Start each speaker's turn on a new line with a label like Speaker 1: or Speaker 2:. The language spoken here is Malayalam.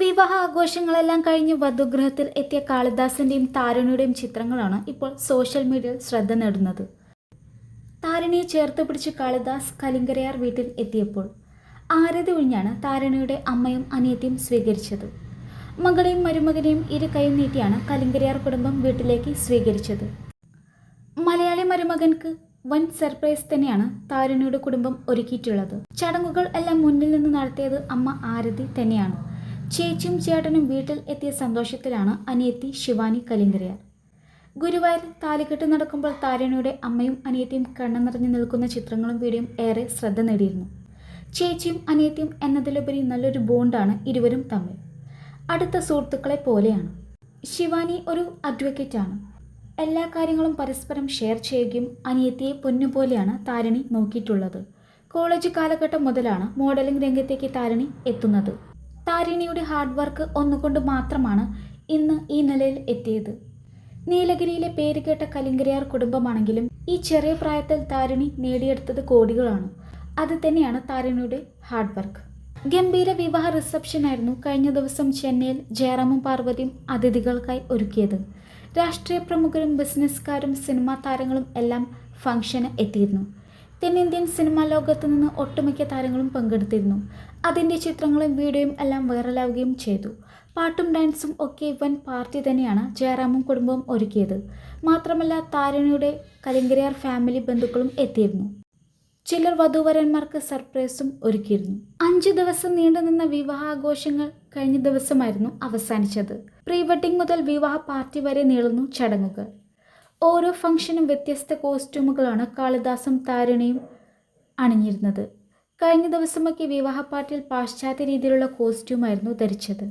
Speaker 1: വിവാഹ ആഘോഷങ്ങളെല്ലാം കഴിഞ്ഞ് വധുഗൃഹത്തിൽ എത്തിയ കാളിദാസന്റെയും താരുണിയുടെയും ചിത്രങ്ങളാണ് ഇപ്പോൾ സോഷ്യൽ മീഡിയയിൽ ശ്രദ്ധ നേടുന്നത്. താരുണിയെ ചേർത്ത് പിടിച്ച് കാളിദാസ് കലിങ്കരയാർ വീട്ടിൽ എത്തിയപ്പോൾ ആരതി ഒഴിഞ്ഞാണ് താരുണിയുടെ അമ്മയും അനിയത്തിയും സ്വീകരിച്ചത്. മകളെയും മരുമകനെയും ഇരു കൈയും നീട്ടിയാണ് കലിങ്കരയാർ കുടുംബം വീട്ടിലേക്ക് സ്വീകരിച്ചത്. മലയാളി മരുമകൻക്ക് വൻ സർപ്രൈസ് തന്നെയാണ് താരുണിയുടെ കുടുംബം ഒരുക്കിയിട്ടുള്ളത്. ചടങ്ങുകൾ എല്ലാം മുന്നിൽ നിന്ന് നടത്തിയത് അമ്മ ആരതി തന്നെയാണ്. ചേച്ചിയും ചേട്ടനും വീട്ടിൽ എത്തിയ സന്തോഷത്തിലാണ് അനിയത്തി ശിവാനി കലിങ്കരയാർ ഗുരുവായൂർ താലിക്കെട്ട് നടക്കുമ്പോൾ താരുണിയുടെ അമ്മയും അനിയത്തിയും കണ്ണു നിറഞ്ഞു നിൽക്കുന്ന ചിത്രങ്ങളും വീഡിയോയും ഏറെ ശ്രദ്ധ നേടിയിരുന്നു. ചേച്ചിയും അനിയത്തിയും എന്നതിലുപരി നല്ലൊരു ബോണ്ടാണ് ഇരുവരും തമ്മിൽ. അടുത്ത സുഹൃത്തുക്കളെ പോലെയാണ്. ശിവാനി ഒരു അഡ്വക്കേറ്റാണ് എല്ലാ കാര്യങ്ങളും പരസ്പരം ഷെയർ ചെയ്യുകയും അനിയത്തിയെ പൊന്നുപോലെയാണ് താരണി നോക്കിയിട്ടുള്ളത്. കോളേജ് കാലഘട്ടം മുതലാണ് മോഡലിംഗ് രംഗത്തേക്ക് താരണി എത്തുന്നത്. താരിണിയുടെ ഹാർഡ് വർക്ക് ഒന്നുകൊണ്ട് മാത്രമാണ് ഇന്ന് ഈ നിലയിൽ എത്തിയത്. നീലഗിരിയിലെ പേര് കേട്ട കലിങ്കരയാർ കുടുംബമാണെങ്കിലും ഈ ചെറിയ പ്രായത്തിൽ താരിണി നേടിയെടുത്തത് കോടികളാണ്. അത് തന്നെയാണ് താരിണിയുടെ ഹാർഡ് വർക്ക്. ഗംഭീര വിവാഹ റിസപ്ഷൻ ആയിരുന്നു കഴിഞ്ഞ ദിവസം ചെന്നൈയിൽ ജയറാമും പാർവതിയും അതിഥികൾക്കായി ഒരുക്കിയത്. രാഷ്ട്രീയ പ്രമുഖരും ബിസിനസ്സുകാരും സിനിമാ താരങ്ങളും എല്ലാം ഫംഗ്ഷന് എത്തിയിരുന്നു. തെന്നിന്ത്യൻ സിനിമാ ലോകത്ത് നിന്ന് ഒട്ടുമിക്ക താരങ്ങളും പങ്കെടുത്തിരുന്നു. അതിന്റെ ചിത്രങ്ങളും വീഡിയോയും എല്ലാം വൈറലാവുകയും ചെയ്തു. പാട്ടും ഡാൻസും ഒക്കെ വൻ പാർട്ടി തന്നെയാണ് ജയറാമും കുടുംബവും ഒരുക്കിയത്. മാത്രമല്ല താരണിയുടെ കലിങ്കരയാർ ഫാമിലി ബന്ധുക്കളും എത്തിയിരുന്നു. ചിലർ വധുവരന്മാർക്ക് സർപ്രൈസും ഒരുക്കിയിരുന്നു. അഞ്ചു ദിവസം നീണ്ടുനിന്ന വിവാഹാഘോഷങ്ങൾ കഴിഞ്ഞ ദിവസമായിരുന്നു അവസാനിച്ചത്. പ്രീ വെഡിംഗ് മുതൽ വിവാഹ പാർട്ടി വരെ നീളുന്നു ചടങ്ങുകൾ. ഓരോ ഫംഗ്ഷനും വ്യത്യസ്ത കോസ്റ്റ്യൂമുകളാണ് കാളിദാസും താരിണിയും അണിഞ്ഞിരുന്നത്. കഴിഞ്ഞ ദിവസമൊക്കെ വിവാഹ പാർട്ടിയിൽ പാശ്ചാത്യ രീതിയിലുള്ള കോസ്റ്റ്യൂമായിരുന്നു ധരിച്ചത്.